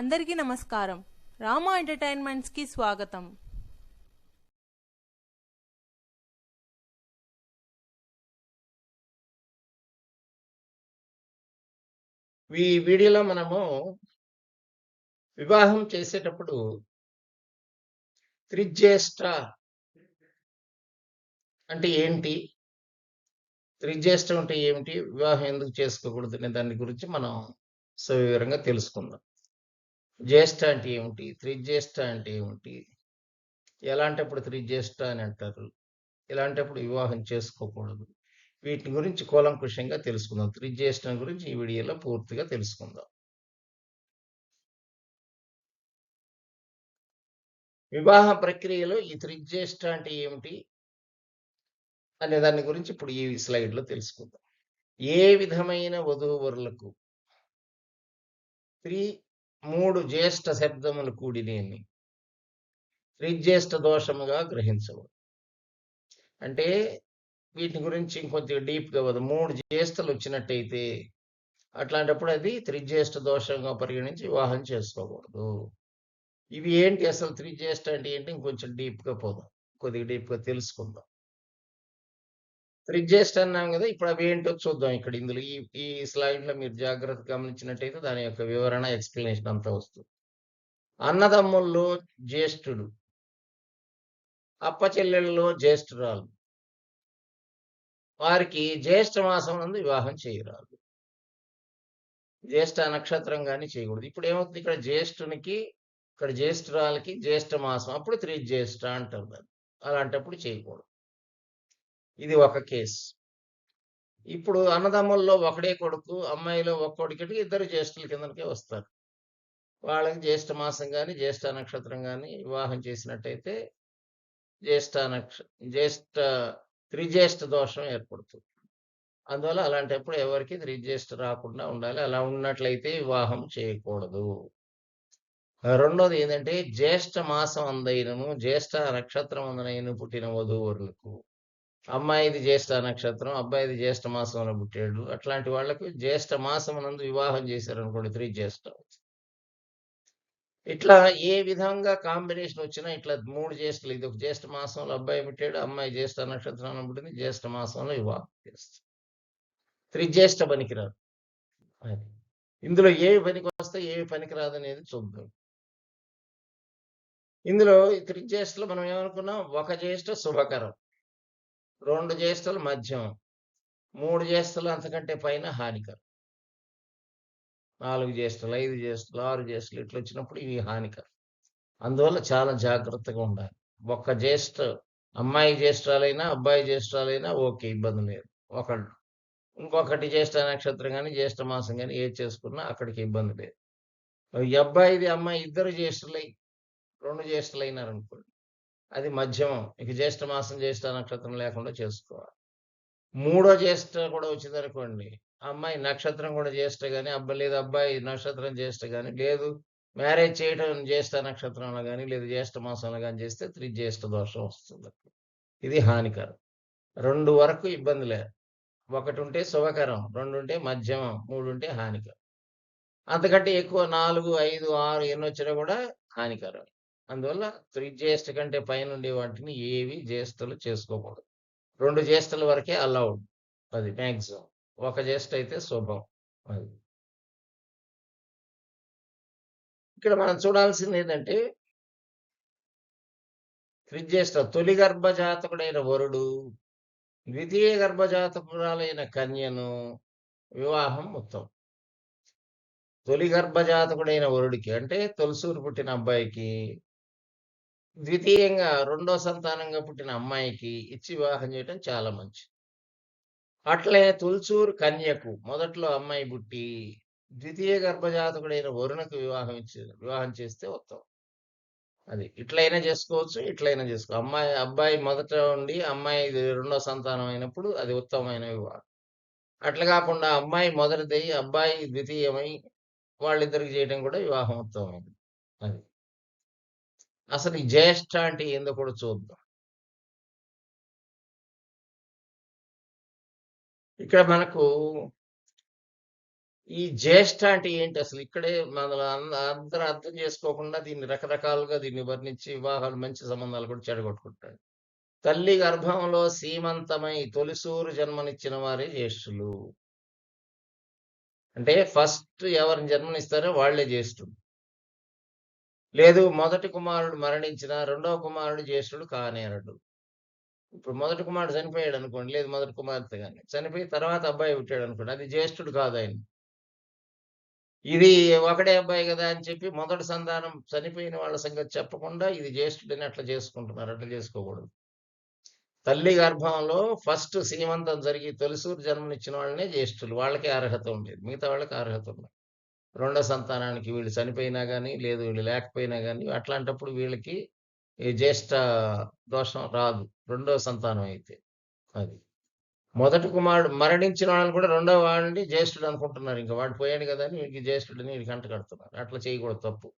అందరికీ నమస్కారం. రామా ఎంటర్టైన్మెంట్స్కి స్వాగతం. ఈ వీడియోలో మనము వివాహం చేసేటప్పుడు త్రిజ్యేష్ట అంటే ఏంటి? త్రిజ్యేష్టం అంటే ఏమిటి? వివాహం ఎందుకు చేసుకోకూడదు అనే దాని గురించి మనం సవివరంగా తెలుసుకుందాం. జ్యేష్ఠ అంటే ఏమిటి? త్రిజ్యేష్ఠ అంటే ఏమిటి? ఎలాంటప్పుడు త్రిజ్యేష్ఠ అని అంటారు? ఇలాంటప్పుడు వివాహం చేసుకోకూడదు? వీటి గురించి కూలంకుషంగా తెలుసుకుందాం. త్రిజ్యేష్ఠం గురించి ఈ వీడియోలో పూర్తిగా తెలుసుకుందాం. వివాహ ప్రక్రియలో ఈ త్రిజ్యేష్ఠ అంటే ఏమిటి? అనే దాని గురించి ఇప్పుడు ఈ స్లైడ్లో తెలుసుకుందాం. ఏ విధమైన వధూవరులకు త్రీ మూడు జ్యేష్ఠ శబ్దములు కూడినేని త్రిజ్యేష్ఠ దోషముగా గ్రహించవు అంటే వీటి గురించి ఇంకొంచెం డీప్గా పోదు మూడు జ్యేష్ఠలు వచ్చినట్టయితే అట్లాంటప్పుడు అది త్రిజ్యేష్ఠ దోషంగా పరిగణించి వివాహం చేసుకోకూడదు. ఇవి ఏంటి అసలు త్రిజ్యేష్ఠ అంటే ఏంటి? ఇంకొంచెం డీప్గా పోదాం. కొద్దిగా డీప్గా తెలుసుకుందాం. త్రిజ్యేష్ఠ అన్నాం కదా ఇప్పుడు అవి ఏంటో చూద్దాం ఇక్కడ. ఇందులో ఈ ఈ స్లైడ్లో మీరు జాగ్రత్త గమనించినట్టయితే దాని యొక్క వివరణ ఎక్స్ప్లెనేషన్ అంతా వస్తుంది. అన్నదమ్ముల్లో జ్యేష్ఠుడు అప్ప చెల్లెళ్ళలో జ్యేష్ఠురాలు వారికి జ్యేష్ఠ మాసం నందు వివాహం చేయరాదు. జ్యేష్ఠ నక్షత్రం కానీ చేయకూడదు. ఇప్పుడు ఏమవుతుంది? ఇక్కడ జ్యేష్ఠునికి ఇక్కడ జ్యేష్ఠురాలకి జ్యేష్ఠ మాసం అప్పుడు త్రీ జ్యేష్ఠ అంటారు అలాంటప్పుడు చేయకూడదు. ఇది ఒక కేసు. ఇప్పుడు అన్నదమ్ముల్లో ఒకడే కొడుకు అమ్మాయిలో ఒక కొడుకుకి ఇద్దరు జ్యేష్ఠుల కిందకే వస్తారు. వాళ్ళకి జ్యేష్ఠ మాసం కానీ జ్యేష్ఠ నక్షత్రం కానీ వివాహం చేసినట్టయితే జ్యేష్ఠ నక్ష జ్యేష్ఠ త్రిజ్యేష్ఠ దోషం ఏర్పడుతుంది. అందువల్ల అలాంటప్పుడు ఎవరికి త్రిజ్యేష్ఠ రాకుండా ఉండాలి. అలా ఉన్నట్లయితే వివాహం చేయకూడదు. రెండోది ఏంటంటే జ్యేష్ఠ మాసం అందైనను జ్యేష్ఠ నక్షత్రం అందనైన పుట్టిన వధూవరులకు అమ్మాయిది జ్యేష్ఠ నక్షత్రం అబ్బాయిది జ్యేష్ఠ మాసంలో పుట్టాడు. అట్లాంటి వాళ్ళకు జ్యేష్ఠ మాసం నందు వివాహం చేశారనుకోండి త్రిజ్యేష్ఠ ఇట్లా ఏ విధంగా కాంబినేషన్ వచ్చినా ఇట్లా మూడు జ్యేష్ఠలు ఇది ఒక జ్యేష్ఠ మాసంలో అబ్బాయి పుట్టాడు అమ్మాయి జ్యేష్ఠ నక్షత్రం పుట్టింది జ్యేష్ఠ మాసంలో వివాహం చేస్తారు. త్రిజ్యేష్ఠ పనికిరాదు. అది. ఇందులో ఏవి పనికి వస్తే ఏవి పనికిరాదు అనేది చూద్దాం. ఇందులో ఈ త్రిజ్యేష్ఠలో మనం ఏమనుకున్నాం? ఒక జ్యేష్ఠ శుభకరం. రెండు జ్యేష్ఠులు మధ్యం మూడు జ్యేష్ఠులు అంతకంటే పైన హానికరం. నాలుగు జ్యేష్ఠులు ఐదు జ్యేష్ఠులు ఆరు జ్యేష్ఠులు ఇట్లా వచ్చినప్పుడు ఇవి హానికరం. అందువల్ల చాలా జాగ్రత్తగా ఉండాలి. ఒక్క జ్యేష్ఠ అమ్మాయి జ్యేష్ఠాలైనా అబ్బాయి జ్యేష్ఠాలైనా ఓకే ఇబ్బంది లేదు. ఒకళ్ళు ఇంకొకటి జ్యేష్ఠ నక్షత్రం కానీ జ్యేష్ఠ మాసం కానీ ఏది చేసుకున్నా అక్కడికి ఇబ్బంది లేదు. ఈ అబ్బాయిది అమ్మాయి ఇద్దరు జ్యేష్ఠులై రెండు జ్యేష్ఠులు అనుకోండి అది మధ్యమం. ఇక జ్యేష్ఠ మాసం జ్యేష్ఠ నక్షత్రం లేకుండా చేసుకోవాలి. మూడో జ్యేష్ఠ కూడా వచ్చిందనుకోండి అమ్మాయి నక్షత్రం కూడా జ్యేష్ఠ కానీ అబ్బాయి లేదు అబ్బాయి నక్షత్రం జ్యేష్ఠ కానీ లేదు మ్యారేజ్ చేయడం జ్యేష్ఠ నక్షత్రంలో కానీ లేదు జ్యేష్ఠ మాసంలో కానీ చేస్తే త్రిజ్యేష్ఠ దోషం వస్తుంది. ఇది హానికరం. రెండు వరకు ఇబ్బంది లేదు. ఒకటి ఉంటే శుభకరం రెండు ఉంటే మధ్యమం మూడు ఉంటే హానికరం. అంతకంటే ఎక్కువ నాలుగు ఐదు ఆరు ఎన్ని వచ్చినా కూడా హానికరం. అందువల్ల త్రిజ్యేష్ఠ కంటే పైన ఉండే వాటిని ఏవి జ్యేష్ఠలు చేసుకోకూడదు. రెండు జ్యేష్ఠల వరకే అలౌడ్ అది మ్యాక్సిమం ఒక జ్యేష్ఠ అయితే శుభం. అది. ఇక్కడ మనం చూడాల్సింది ఏంటంటే త్రిజ్యేష్ఠ తొలి గర్భజాతకుడైన వరుడు ద్వితీయ గర్భజాతకురాలైన కన్యను వివాహం మొత్తం. తొలి గర్భజాతకుడైన వరుడికి అంటే తొలసూరు పుట్టిన అబ్బాయికి ద్వితీయంగా రెండో సంతానంగా పుట్టిన అమ్మాయికి ఇచ్చి వివాహం చేయటం చాలా మంచిది. అట్లే తుల్సూరు కన్యకు మొదట్లో అమ్మాయి పుట్టి ద్వితీయ గర్భజాతకుడైన వరుణకు వివాహం ఇచ్చి వివాహం చేస్తే ఉత్తమం. అది ఇట్లయినా చేసుకోవచ్చు ఇట్లయినా చేసుకో. అమ్మాయి అబ్బాయి మొదట ఉండి అమ్మాయి రెండో సంతానం అయినప్పుడు అది ఉత్తమమైన వివాహం. అట్లా కాకుండా అమ్మాయి మొదటిదై అబ్బాయి ద్వితీయమై వాళ్ళిద్దరికి చేయడం కూడా వివాహం ఉత్తమమైనది. అది అసలు ఈ జ్యేష్ఠ అంటే ఏందో కూడా చూద్దాం. ఇక్కడ మనకు ఈ జ్యేష్ఠ అంటే ఏంటి? అసలు ఇక్కడే మన అంద- అందరూ అర్థం చేసుకోకుండా దీన్ని రకరకాలుగా దీన్ని వర్ణించి వివాహాలు మంచి సంబంధాలు కూడా చెడగొట్టుకుంటాడు. తల్లి గర్భంలో సీమంతమై తొలిసూరు జన్మనిచ్చిన వారే జ్యేష్ఠులు. అంటే ఫస్ట్ ఎవరిని జన్మనిస్తారో వాళ్ళే జ్యేష్ఠులు. లేదు మొదటి కుమారుడు మరణించిన రెండవ కుమారుడు జ్యేష్ఠుడు కానేరడు ఇప్పుడు మొదటి కుమారుడు చనిపోయాడు అనుకోండి లేదు మొదటి కుమార్తె కానీ చనిపోయి తర్వాత అబ్బాయి పుట్టాడు అనుకోండి అది జ్యేష్ఠుడు కాదు ఆయన. ఇది ఒకడే అబ్బాయి కదా అని చెప్పి మొదటి సంతానం చనిపోయిన వాళ్ళ సంగతి చెప్పకుండా ఇది జ్యేష్ఠుడని అట్లా చేసుకుంటున్నారు అట్లా చేసుకోకూడదు. తల్లి గర్భంలో ఫస్ట్ సీమంతం జరిగి తొలిసూరు జన్మనిచ్చిన వాళ్ళనే జ్యేష్ఠులు వాళ్ళకే అర్హత ఉండేది మిగతా వాళ్ళకి అర్హత ఉండదు. రెండో సంతానానికి వీళ్ళు చనిపోయినా కానీ లేదు వీళ్ళు లేకపోయినా కానీ అట్లాంటప్పుడు వీళ్ళకి ఈ జ్యేష్ఠ దోషం రాదు. రెండో సంతానం అయితే అది. మొదటి కుమారుడు మరణించిన వాళ్ళని కూడా రెండో వాడిని జ్యేష్ఠుడు అనుకుంటున్నారు. ఇంకా వాడు పోయాడు కదా అని వీడికి జ్యేష్ఠుడిని వీడికి అంట కడుతున్నారు. అట్లా చేయకూడదు తప్పు.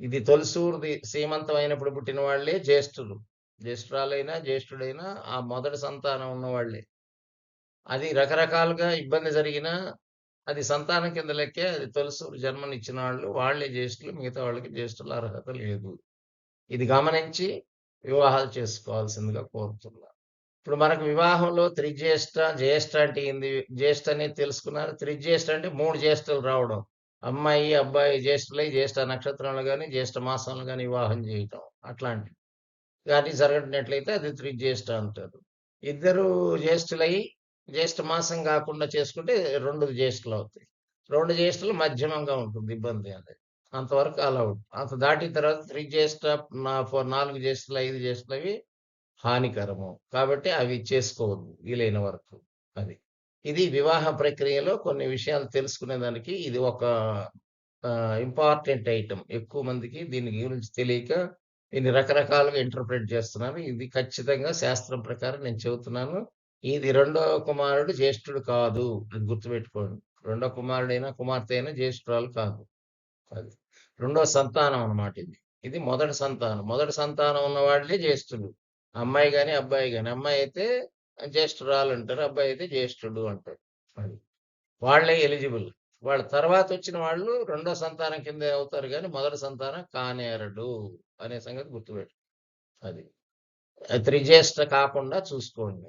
ఇది తొలిసూరుది సీమంతం అయినప్పుడు పుట్టిన వాళ్ళే జ్యేష్ఠులు. జ్యేష్ఠురాలైనా జ్యేష్ఠుడైనా ఆ మొదటి సంతానం ఉన్నవాళ్ళే. అది రకరకాలుగా ఇబ్బంది జరిగినా అది సంతానం కింద లెక్కే అది తెలుసు జన్మనిచ్చిన వాళ్ళు వాళ్ళే జ్యేష్ఠులు మిగతా వాళ్ళకి జ్యేష్ఠుల అర్హత లేదు. ఇది గమనించి వివాహాలు చేసుకోవాల్సిందిగా కోరుతున్నా. ఇప్పుడు మనకు వివాహంలో త్రిజ్యేష్ఠ జ్యేష్ఠ అంటే ఏంది? జ్యేష్ఠ అనేది తెలుసుకున్నారు. త్రిజ్యేష్ఠ అంటే మూడు జ్యేష్ఠులు రావడం. అమ్మాయి అబ్బాయి జ్యేష్ఠులై జ్యేష్ఠ నక్షత్రంలో కానీ జ్యేష్ఠ మాసంలో కానీ వివాహం చేయటం అట్లాంటివి. కానీ జరగనట్లయితే అది త్రిజ్యేష్ఠ అంటారు. ఇద్దరు జ్యేష్ఠులై జ్యేష్ఠ మాసం కాకుండా చేసుకుంటే రెండు జ్యేష్ఠులు అవుతాయి. రెండు జ్యేష్ఠులు మధ్యమంగా ఉంటుంది ఇబ్బంది అనేది అంతవరకు అలా ఉంటుంది అంత దాటిన తర్వాత త్రీ జ్యేష్ఠ నా ఫోర్ నాలుగు జ్యేష్ఠులు ఐదు జ్యేష్ఠులు అవి హానికరము. కాబట్టి అవి చేసుకోవద్దు వీలైన వరకు అది. ఇది వివాహ ప్రక్రియలో కొన్ని విషయాలు తెలుసుకునేదానికి ఇది ఒక ఇంపార్టెంట్ ఐటమ్ ఎక్కువ మందికి దీని గురించి తెలియక దీన్ని రకరకాలుగా ఇంటర్ప్రిట్ చేస్తున్నారు ఇది ఖచ్చితంగా శాస్త్రం ప్రకారం నేను చెబుతున్నాను. ఇది రెండో కుమారుడు జ్యేష్ఠుడు కాదు అది గుర్తుపెట్టుకోండి. రెండో కుమారుడైనా కుమార్తె అయినా జ్యేష్ఠురాలు కాదు. అది రెండో సంతానం అన్నమాట ఇది. ఇది మొదటి సంతానం. మొదటి సంతానం ఉన్న వాళ్ళే అమ్మాయి కానీ అబ్బాయి కానీ అమ్మాయి అయితే జ్యేష్ఠురాలు అంటారు అబ్బాయి అయితే జ్యేష్ఠుడు అంటారు. అది. వాళ్ళే ఎలిజిబుల్. వాళ్ళ తర్వాత వచ్చిన వాళ్ళు రెండో సంతానం కింద అవుతారు కానీ మొదటి సంతానం కానేరడు అనే సంగతి గుర్తుపెట్టు అది. త్రిజ్యేష్ఠ కాకుండా చూసుకోండి.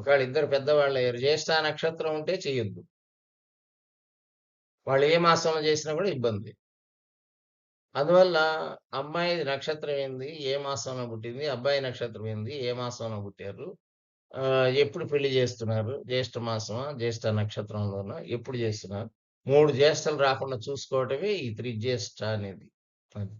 ఒకవేళ ఇద్దరు పెద్దవాళ్ళు అయ్యారు జ్యేష్ఠ నక్షత్రం ఉంటే చేయొద్దు. వాళ్ళు ఏ మాసంలో చేసినా కూడా ఇబ్బంది. అందువల్ల అమ్మాయి నక్షత్రం ఏంది ఏ మాసంలో పుట్టింది అబ్బాయి నక్షత్రం ఏంది ఏ మాసంలో పుట్టారు ఆ, ఎప్పుడు పెళ్ళి చేస్తున్నారు జ్యేష్ఠ మాసమా జ్యేష్ఠ నక్షత్రంలోనా ఎప్పుడు చేస్తున్నారు మూడు జ్యేష్ఠలు రాకుండా చూసుకోవటమే ఈ త్రిజ్యేష్ఠ అనేది. అది.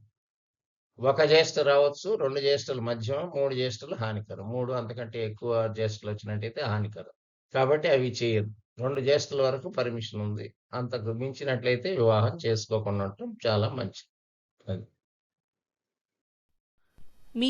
ఒక జ్యేష్ఠ రావచ్చు రెండు జ్యేష్ఠలు మధ్యమం మూడు జ్యేష్ఠలు హానికరం. మూడు అంతకంటే ఎక్కువ జ్యేష్ఠలు వచ్చినట్టయితే హానికరం. కాబట్టి అవి చేయదు రెండు జ్యేష్ఠుల వరకు పర్మిషన్ ఉంది. అంతకు మించినట్లయితే వివాహం చేసుకోకుండా ఉండటం చాలా మంచిది. అది. మీ